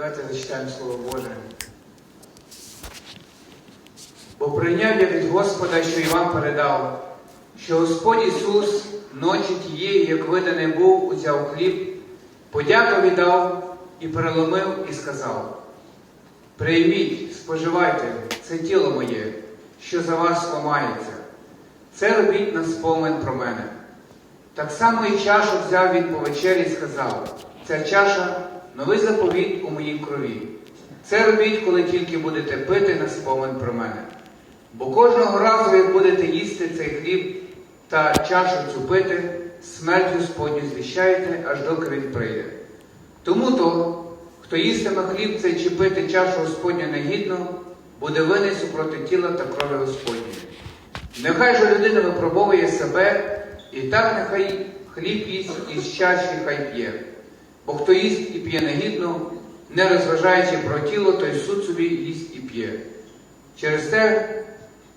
Давайте зачитаємо Слово Боже. Бо прийняв я від Господа, що і вам передав, що Господь Ісус ночі тієї, як виданий був, узяв хліб, подяку віддав і переломив, і сказав: Прийміть, споживайте, це тіло моє, що за вас ламається. Це робіть на спомин про мене. Так само і чашу взяв він по вечері і сказав: ця чаша новий заповіт у моїй крові. Це робіть, коли тільки будете пити на спомин про мене. Бо кожного разу, як будете їсти цей хліб та чашу цю пити, смерть Господню звіщаєте, аж доки він прийде. Тому то, хто їстиме хліб цей чи пити чашу Господню негідно, буде винний супроти тіла та крові Господньої. Нехай же людина випробовує себе, і так нехай хліб їсть із чаші хай п'є. Бо хто їсть і п'є негідно, не розважаючи про тіло, той суд собі їсть і п'є. Через те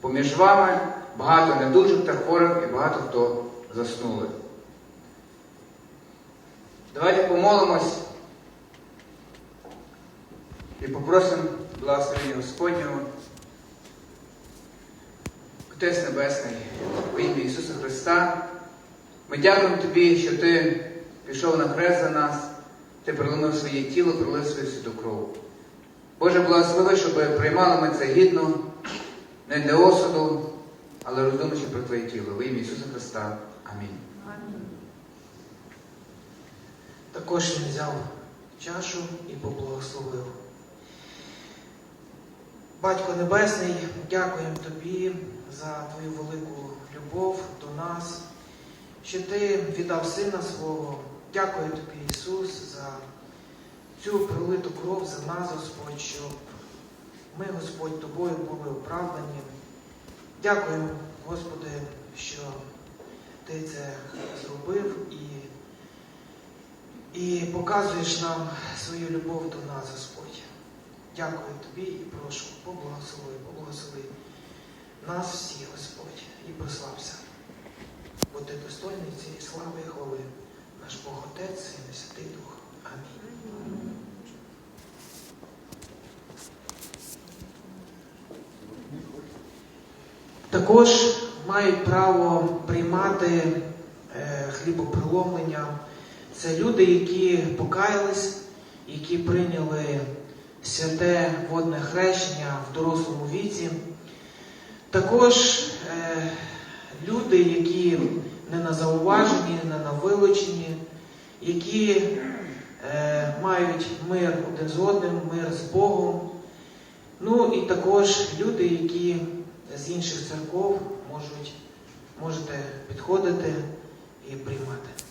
поміж вами багато недужих та хворих і багато хто заснули. Давайте помолимось і попросимо благословення Господнього. Отець Небесний, во ім'я Ісуса Христа, ми дякуємо Тобі, що Ти пішов на хрест за нас, Ти проломив своє тіло, пролив свою святу кров. Боже, благослови, щоб приймали ми це гідно, не для осуду, але роздумуючи про Твоє тіло. Во ім'я Ісуса Христа. Амінь. Також він взяв чашу і поблагословив. Батько Небесний, дякуємо Тобі за Твою велику любов до нас, що Ти віддав Сина свого. Дякую Тобі, Ісус, за цю пролиту кров за нас, Господь, щоб ми, Господь, Тобою були оправдані. Дякую, Господи, що Ти це зробив і і показуєш нам свою любов до нас, Господь. Дякую тобі і прошу, поблагослови, поблагослови нас всіх, Господь, і прослався. Бо ти достойний цієї слави і хвали, наш Бог Отець і Святий Дух. Амінь. Також мають право приймати е, хлібоприломлення. Це люди, які покаялись, які прийняли святе водне хрещення в дорослому віці. Також е, люди, які не на зауваженні, не на вилученні, які е, мають мир один з одним, мир з Богом. Ну і також люди, які з інших церков можуть, можете підходити і приймати.